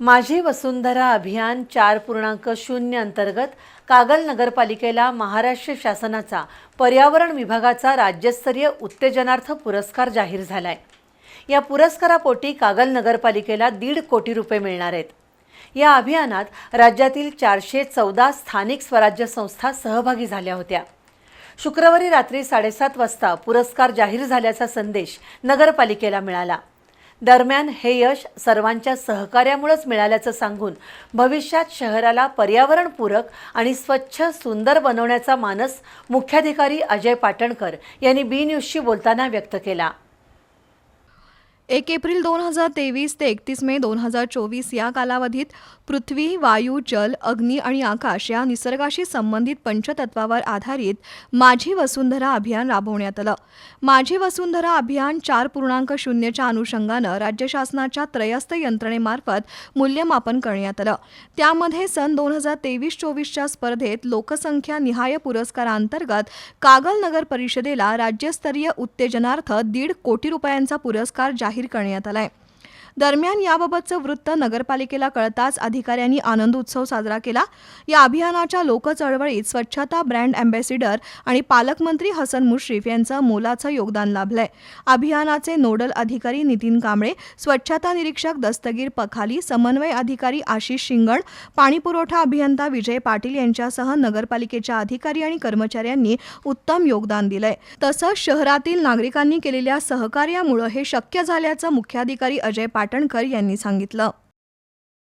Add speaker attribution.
Speaker 1: माझी वसुंधरा अभियान चार पूर्णांक शून्य अंतर्गत कागल नगरपालिकेला महाराष्ट्र शासनाचा पर्यावरण विभागाचा राज्यस्तरीय उत्तेजनार्थ पुरस्कार जाहीर झाला आहे या पुरस्कारापोटी कागल नगरपालिकेला दीड कोटी रुपये मिळणार आहेत. या अभियानात राज्यातील चारशे चौदा स्थानिक स्वराज्य संस्था सहभागी झाल्या होत्या. शुक्रवारी रात्री साडेसात वाजता पुरस्कार जाहीर झाल्याचा संदेश नगरपालिकेला मिळाला. दरम्यान हे यश सर्वांच्या सहकार्यामुळेच मिळाल्याचं सांगून भविष्यात शहराला पर्यावरणपूरक आणि स्वच्छ सुंदर बनवण्याचा मानस मुख्याधिकारी अजय पाटणकर यांनी बी न्यूजशी बोलताना व्यक्त केला.
Speaker 2: एक एप्रिल दोन हजार तेवीस ते एकतीस मे दोन हजार चोवीस या कालावधीत पृथ्वी वायू जल अग्नी आणि आकाश या निसर्गाशी संबंधित पंचतत्वावर आधारित माझी वसुंधरा अभियान राबवण्यात आलं. माझी वसुंधरा अभियान चार पूर्णांक शून्यच्या अनुषंगानं राज्य शासनाच्या त्रयस्थ यंत्रणेमार्फत मूल्यमापन करण्यात आलं. त्यामध्ये सन दोन हजार तेवीस चोवीसच्या स्पर्धेत लोकसंख्या निहाय पुरस्कारांतर्गत कागल नगर परिषदेला राज्यस्तरीय उत्तेजनार्थ दीड कोटी रुपयांचा पुरस्कार जाहीर करण्यात आलाय. दरम्यान याबाबतचं वृत्त नगरपालिकेला कळताच अधिकाऱ्यांनी आनंद उत्सव साजरा केला. या अभियानाच्या लोकचळवळीत स्वच्छता ब्रँड अँबॅसिडर आणि पालकमंत्री हसन मुश्रीफ यांचं मोलाचं योगदान लाभलंय. अभियानाचे नोडल अधिकारी नितीन कांबळे स्वच्छता निरीक्षक दस्तगीर पखाली समन्वय अधिकारी आशिष शिंगण पाणीपुरवठा अभियंता विजय पाटील यांच्यासह नगरपालिकेच्या अधिकारी आणि कर्मचाऱ्यांनी उत्तम योगदान दिलंय. तसंच शहरातील नागरिकांनी केलेल्या सहकार्यामुळे हे शक्य झाल्याचं मुख्याधिकारी अजय पाटील पाटणकर यांनी सांगितलं.